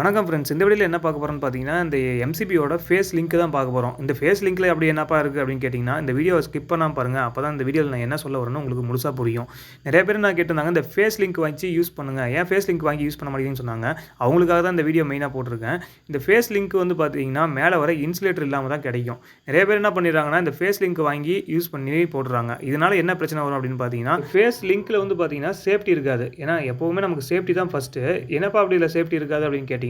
வணக்கம் ஃப்ரெண்ட்ஸ் இந்த வீடியோவில் என்ன பார்க்க போகிறோம்னு பார்த்தீங்கன்னா இந்த எம்சிபியோட ஃபேஸ் லிங்க் தான் பார்க்க போகிறோம் இந்த ஃபேஸ் லிங்க்கில் அப்படி என்னப்பா இருக்குது அப்படின்னு கேட்டிங்கன்னா இந்த வீடியோவை ஸ்கிப் பண்ணாமல் பாருங்கள் அப்போ தான் இந்த வீடியோவில் நான் என்ன சொல்ல வரேன்னு உங்களுக்கு முழுசாக புரியும். நிறைய பேர் நான் கேட்டிருந்தாங்க இந்த ஃபேஸ் லிங்க் வாங்கி யூஸ் பண்ணுங்கள் ஏன் ஃபேஸ் லிங்க் வாங்கி யூஸ் பண்ண மாட்டேங்குன்னு சொன்னாங்க. அவங்களுக்காக தான் இந்த வீடியோ மெயினாக போட்டிருக்கேன். இந்த ஃபேஸ் லிங்க் வந்து பார்த்தீங்கன்னா மேலே வர இன்சுலேட்டர் இல்லாமல் தான் கிடைக்கும். நிறைய பேர் என்ன பண்ணிடுறாங்கன்னா இந்த ஃபேஸ் லிங்க் வாங்கி யூஸ் பண்ணி போடுறாங்க இதனால் என்ன பிரச்சனை வரும் அப்படின்னு பார்த்தீங்கன்னா ஃபேஸ் லிங்க்கில் வந்து பார்த்தீங்கன்னா சேஃப்டி இருக்காது. ஏன்னா எப்போவுமே நமக்கு சேஃப்டி தான் ஃபஸ்ட்டு என்னப்பா அப்படி இல்லை? சேஃப்டி இருக்காது அப்படின்னு கேட்டிங்கன்னா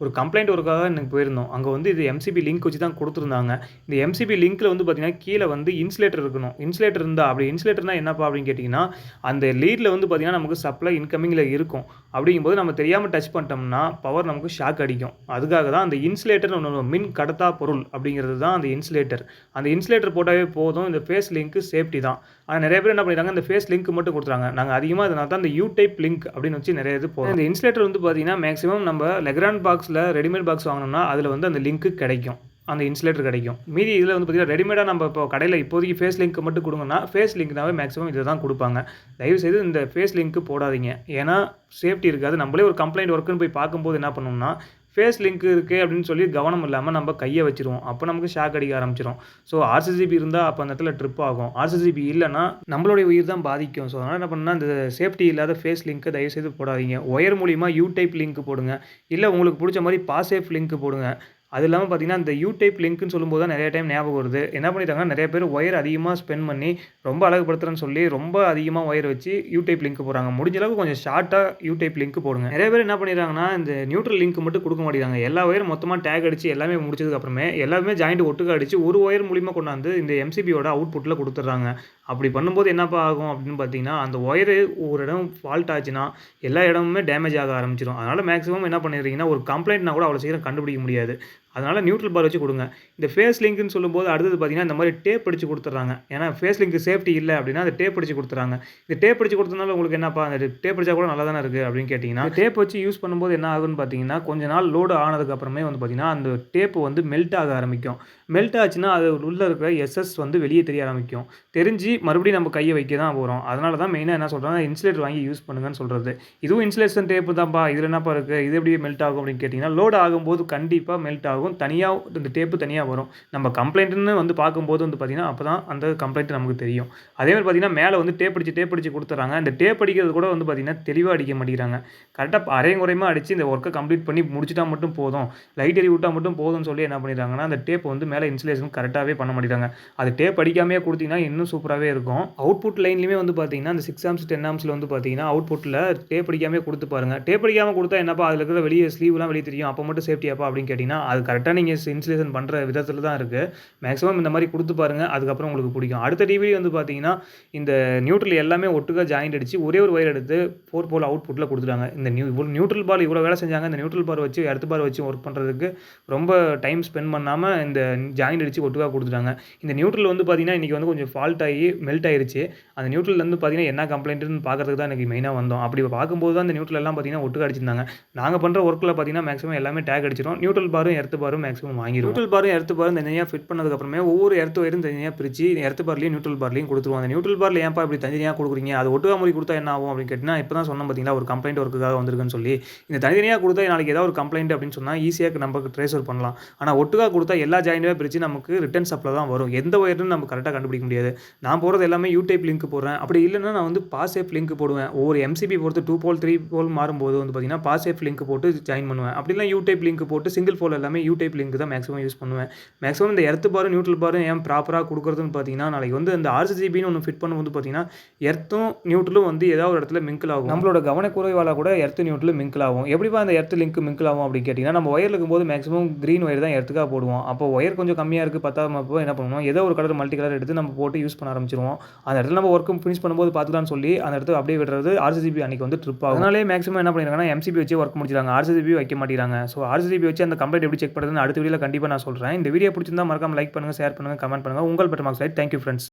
ஒரு கம்ப்ளைண்ட் ஒருக்காக எனக்கு போயிருந்தோம். அங்கே வந்து இது எம்சிபி லிங்க் வச்சு தான் கொடுத்துருந்தாங்க. இந்த எம்சிபி லிங்க்கில் வந்து பார்த்தீங்கன்னா கீழே வந்து இன்சுலேட்டர் இருக்கணும். இன்சுலேட்டர் இருந்தால் அப்படி இன்சுலேட்டர்னா என்னப்பா அப்படின்னு கேட்டிங்கன்னா அந்த லீடில் வந்து பார்த்தீங்கன்னா நமக்கு சப்ளை இன்கமிங்கில் இருக்கும். அப்படிங்கும்போது நம்ம தெரியாமல் டச் பண்ணிட்டோம்னா பவர் நமக்கு ஷாக் அடிக்கும். அதுக்காக தான் அந்த இன்சுலேட்டர் ஒன்று மின் கடத்தா பொருள் அப்படிங்கிறது தான் அந்த இன்சுலேட்டர் அந்த இன்சுலேட்டர் போட்டாவே போதும். இந்த ஃபேஸ் லிங்க் சேஃப்டி தான். ஆனால் நிறைய பேர் என்ன பண்ணிடுறாங்க இந்த ஃபேஸ் லிங்க் மட்டும் கொடுத்துறாங்க. நாங்கள் அதிகமாக அதனால தான் இந்த யூ டைப் லிங்க் அப்படின்னு வச்சு நிறைய இது போகும் இந்த இன்சுலேட்டர் வந்து பார்த்தீங்கன்னா மேக்ஸிமம் நம்ம லெக்ரான் பாக்ஸில் ரெடிமேட் பாக்ஸ் வாங்கினோம்னா அதில் வந்து அந்த லிங்க்கு கிடைக்கும். அந்த இன்சுலேட்டர் கிடைக்கும். மீதி இதில் வந்து பார்த்திங்கன்னா ரெடிமேடாக நம்ம இப்போ கடையில் இப்போதைக்கு ஃபேஸ் லிங்க் மட்டும் கொடுங்கன்னா ஃபேஸ் லிங்க்னாவே மேக்ஸிமம் இதை தான் கொடுப்பாங்க. தயவுசெய்து இந்த ஃபேஸ் லிங்க்கு போடாதீங்க. ஏன்னா சேஃப்டி இருக்காது. நம்மளே ஒரு கம்ப்ளைண்ட் ஒர்க்குன்னு போய் பார்க்கும்போது என்ன பண்ணோம்னா ஃபேஸ் லிங்க் இருக்குது அப்படின்னு சொல்லி கவனம் இல்லாமல் நம்ம கையை வச்சிருவோம். அப்போ நமக்கு ஷாக் அடிக்க ஆரம்பிச்சிடும் ஸோ ஆர்சிசிபி இருந்தால் அப்போ அந்த இடத்துல ட்ரிப் ஆகும். ஆர்சிசிபி இல்லைன்னா நம்மளுடைய உயிர் தான் பாதிக்கும். ஸோ அதனால் என்ன பண்ணால் இந்த சேஃப்டி இல்லாத ஃபேஸ் லிங்க்கை தயவுசெய்து போடாதீங்க. ஒயர் மூலிமா யூ டைப் லிங்க் போடுங்க. இல்லை உங்களுக்கு பிடிச்ச மாதிரி பாசேஃப் லிங்க் போடுங்க. அது இல்லாமல் பார்த்தீங்கன்னா இந்த யூ டைப் லிங்க்னு சொல்லும்போது தான் நிறைய டைம் ஞாபகம் வருது. என்ன பண்ணிட்டாங்கன்னா நிறைய பேர் ஒயர் அதிகமாக ஸ்பெண்ட் பண்ணி ரொம்ப அழகுபடுத்துறேன்னு சொல்லி ரொம்ப அதிகமாக ஒயர் வச்சு யூ டைப் லிங்க் போகிறாங்க முடிஞ்ச அளவுக்கு கொஞ்சம் ஷார்ட்டாக யூ டைப் லிங்க் போடுங்க. நிறைய பேர் என்ன பண்ணிடுறாங்கன்னா இந்த நியூட்ரல் லிங்க் மட்டும் கொடுக்க மாட்டேங்கிறாங்க. எல்லா ஒயரும் மொத்தமாக டேக் அடிச்சு எல்லாமே முடிச்சதுக்கு அப்புறமே எல்லாமே ஜாயிண்ட் ஒட்டுக்க அடிச்சு ஒரு ஒயர் மூலிமா கொண்டாந்து இந்த எம்சிபியோட அவுட்புட்டில் கொடுத்துட்றாங்க. அப்படி பண்ணும்போது என்னப்பா ஆகும் அப்படின்னு பார்த்தீங்கன்னா அந்த ஒயரு ஒரு இடம் ஃபால்ட் ஆச்சுன்னா எல்லா இடமுமே டேமேஜ் ஆக ஆரம்பிச்சிடும் அதனால் மேக்ஸிமம் என்ன பண்ணிடுறீங்கன்னா ஒரு கம்ப்ளைண்ட்னா கூட அவ்வளோ சீக்கிரம் கண்டுபிடிக்க முடியாது. அதனால் நியூட்ரல் பார் வச்சு கொடுங்க. இந்த ஃபேஸ் லிங்க்னு சொல்லும்போது அடுத்தது பார்த்தீங்கன்னா இந்த மாதிரி டேப் அடிச்சு கொடுத்துட்றாங்க. ஏன்னா ஃபேஸ் லிங்க் சேஃப்டி இல்லை அப்படின்னா அந்த டேப் அடிச்சு கொடுத்துறாங்க இந்த டேப் அடிச்சு கொடுத்தனால உங்களுக்கு என்னப்பா அந்த டேப் அடிச்சா கூட நல்லா தானே இருக்குது அப்படின்னு கேட்டிங்கன்னா டேப் வச்சு யூஸ் பண்ணும்போது என்ன ஆகுன்னு பார்த்தீங்கன்னா கொஞ்ச நாள் லோடு ஆனதுக்கப்புறமே வந்து பார்த்தீங்கன்னா அந்த டேப்பு வந்து மெல்ட் ஆக ஆரம்பிக்கும். மெல்ட் ஆச்சுன்னா அது உள்ளே இருக்கிற எஸ்எஸ் வந்து வெளியே தெரிய ஆரம்பிக்கும். தெரிஞ்சு மறுபடியும் நம்ம கையை வைக்க தான் போகிறோம் அதனால தான் மெயினாக என்ன சொல்கிறாங்க இன்சுலேட்டர் வாங்கி யூஸ் பண்ணுங்கன்னு சொல்கிறது இதுவும் இன்சுலேஷன் டேப்பு தான்ப்பா. இதில் என்னப்பா இருக்குது இது எப்படி மெல்ட் ஆகும் அப்படின்னு கேட்டிங்கன்னா லோடு ஆகும்போது கண்டிப்பாக மெல்ட் ஆகும். தனியாக இந்த டேப்பு தனியாக வரும். நம்ம கம்ப்ளைண்ட்டுன்னு வந்து பார்க்கும்போது வந்து பார்த்திங்கன்னா அப்போ தான் அந்த கம்ப்ளைண்ட் நமக்கு தெரியும். அதே மாதிரி பார்த்திங்கன்னா மேலே வந்து டேப் அடித்து டேப் அடித்து கொடுத்துறாங்க அந்த டேப் அடிக்கிறது கூட வந்து பார்த்திங்கன்னா தெளிவாக அடிக்க மாட்டேங்கிறாங்க. கரெக்டாக அரையும் குறையமாக அடித்து இந்த ஒர்க்கை கம்ப்ளீட் பண்ணி முடிச்சுட்டா மட்டும் போதும். லைட் எரி விட்டால் மட்டும் போதும்னு சொல்லி என்ன பண்ணிடுறாங்கன்னா அந்த டேப் வந்து மேலே இன்சுலேஷன் கரெக்டாகவே பண்ண மாட்டேங்கிறாங்க. அது டேப் அடிக்காமே கொடுத்தீங்கன்னா இன்னும் சூப்பராகவே இருக்கும். அவுட்புட் லைன்லேயுமே வந்து பார்த்தீங்கன்னா அந்த சிக்ஸ் ஆம்ஸ் டென் ஆம்ஸில் வந்து பார்த்தீங்கன்னா அவுட்புட்டில் டேப் அடிக்காமே கொடுத்து பாருங்கள் டேப் அடிக்காமல் கொடுத்தா என்னப்பா அதில் இருக்கிற வெளியே ஸ்லீவ்லாம் வெளியே தெரியும். அப்போ மட்டும் சேஃப்டியாப்பா அப்படின்னு கேட்டிங்கன்னா அது கரெக்டாக நீங்கள் இன்சுலேஷன் பண்ணுற விதத்தில் தான் இருக்குது மேக்ஸிமம் இந்த மாதிரி கொடுத்து பாருங்கள் அதுக்கப்புறம் உங்களுக்கு பிடிக்கும். அடுத்த டிவி வந்து பார்த்தீங்கன்னா இந்த நியூட்ரல் எல்லாமே ஒட்டுக்கா ஜாயிண்ட் அடித்து ஒரே ஒரு ஒயர் எடுத்து ஃபோர் போல் அவுட்புட்டில் கொடுத்துட்டாங்க. இந்த நியூ இவ்வளோ நியூட்ரல் பால் இவ்வளோ வேலை செஞ்சாங்க. இந்த நியூட்ரல் பார் வச்சு அடுத்த பார் வச்சு ஒர்க் பண்ணுறதுக்கு ரொம்ப டைம் ஸ்பெண்ட் பண்ணாமல் இந்த ஜாயிண்ட் அடித்து ஒட்டுக்காக கொடுத்துட்டாங்க. இந்த நியூட்ரல் வந்து பார்த்தீங்கன்னா இன்றைக்கி வந்து கொஞ்சம் ஃபால்ட் ஆகி மெல்ட் ஆயிருச்சு. அந்த நியூட்ரல் வந்து பார்த்தீங்கன்னா என்ன கம்ப்ளைண்ட்டுன்னு பார்க்குறதுக்கு தான் எனக்கு மெயினாக வந்தோம். அப்படி பார்க்கும்போது தான் இந்த நியூட்ரல் எல்லாம் பார்த்தீங்கன்னா ஒட்டுக்க அடிச்சிருந்தாங்க. நாங்கள் பண்ணுற ஒர்க்கில் பார்த்தீங்கன்னா மேக்ஸிமம் எல்லாமே டேக் அடிச்சிடும் நியூட்ரல் பாரும் எர்த்து பாரும் மேக்ஸிமம் வாங்கிடும் நியூட்ரல் பாரும் எர்த்து பாரும் தனியாக ஃபிட் பண்ணதுக்கப்புறமே ஒவ்வொரு எர்த்து வயிறும் தனியாக பிரித்து எர்த்து பார்லையும் நியூட்ரல் பார்லையும் கொடுத்துருவோம். அந்த நியூட்ரல் பார்ல ஏன்ப்பா இப்படி தனியாக கொடுக்குறீங்க? அது ஒட்டுக்கா முறை கொடுத்தா என்ன ஆகும் அப்படின்னு கேட்டிங்கன்னா இப்போ தான் சொன்னோம் பார்த்தீங்களா ஒரு கம்ப்ளைண்ட் ஒர்க்குக்காக வந்திருக்குன்னு சொல்லி. இந்த தனித்தனியாக கொடுத்தா நாளைக்கு ஏதாவது ஒரு கம்ப்ளைண்ட் அப்படின்னு சொன்னால் ஈஸியாக நமக்கு ட்ரேஸ்வர் பண்ணலாம். ஆனால் ஒட்டுக்கா கொடுத்தா எல்லா ஜாயின்ட்டுமே பிரித்து நமக்கு ரிட்டன் சப்ளை தான் வரும். எந்த ஒயர்னு நம்ம கரெக்டாக கண்டுபிடிக்க முடியாது. நான் போகிறது எல்லாமே யூடியூப் லிங்க் போடுறேன். அப்படி இல்லைன்னா நான் வந்து பாசேஃப் லிங்க் போடுவேன். ஒவ்வொரு எம்சிபி பொறுத்து டூ போல் த்ரீ போல் மாறும்போது வந்து பார்த்தீங்கன்னா பாசேஃப் லிங்க் போட்டு ஜாயின் பண்ணுவேன். அப்படிலாம் யூடியூப் லிங்க் போட்டு சிங்கிள் ஃபோல் எல்லாமே யூடியூப் லிங்க் தான் மேக்ஸிமம் யூஸ் பண்ணுவேன். மேக்ஸிமம் இந்த எர்த்து பாரும் நியூட்ரல் பாரும் ஏன் ப்ராப்பராக கொடுக்குறதுன்னு பார்த்தீங்கன்னா நாளைக்கு வந்து இந்த ஆர்சிஜிபின்னு ஒன்று ஃபிட் பண்ணும்போது பார்த்தீங்கன்னா எர்த்தும் நியூட்ரலும் வந்து ஏதாவது ஒரு இடத்துல மிங்கிள் ஆகும். நம்மளோட கவனக்குறைவால் கூட எர்த்து நியூட்ரல் மிங்கிள் ஆகும். எப்படிப்பா அந்த எர்த்து லிங்க் மிங்கிள் ஆகும் அப்படின்னு கேட்டிங்கன்னா நம்ம ஒயர் இருக்கும்போது மேக்ஸிமம் க்ரீன் ஒயர் தான் எர்த்துக்காக போடுவோம். அப்போ ஒயர் கொஞ்சம் கம்மியாக இருக்குது பத்தாம அப்போ என்ன பண்ணுவோம்? ஏதோ ஒரு கலர் மல்டி கலர் எடுத்து நம்ம போட்டு யூஸ் பண்ண ஆரம்பிச்சிருவோம். அந்த இடத்துல நம்ம ஒர்க்கும் ஃபினிஷ் பண்ணும்போது பார்த்துக்கலாம்னு சொல்லி அந்த இடத்துல அப்படியே விடுறது ஆர்சிபி அன்றைக்கி வந்து ட்ரிப் ஆகும். அதனாலே மேக்ஸிமம் என்ன பண்ணிருக்காங்கன்னா எம்சிபி வச்சு ஒர்க் முடிச்சிருக்காங்க ஆர்சிபி வைக்க மாட்டேங்கிறாங்க. ஸோ ஆர்சிபி வச்சு அந்த கம்ப்ளைண்ட் எப்படி செக் ஏற்படுதுன்னு அடுத்த வீடியோவில் கண்டிப்பாக நான் சொல்கிறேன் இந்த வீடியோ பிடிச்சிருந்தா மறக்காம லைக் பண்ணுங்கள் ஷேர் பண்ணுங்கள் கமெண்ட் பண்ணுங்கள் உங்கள் better marks light thank you friends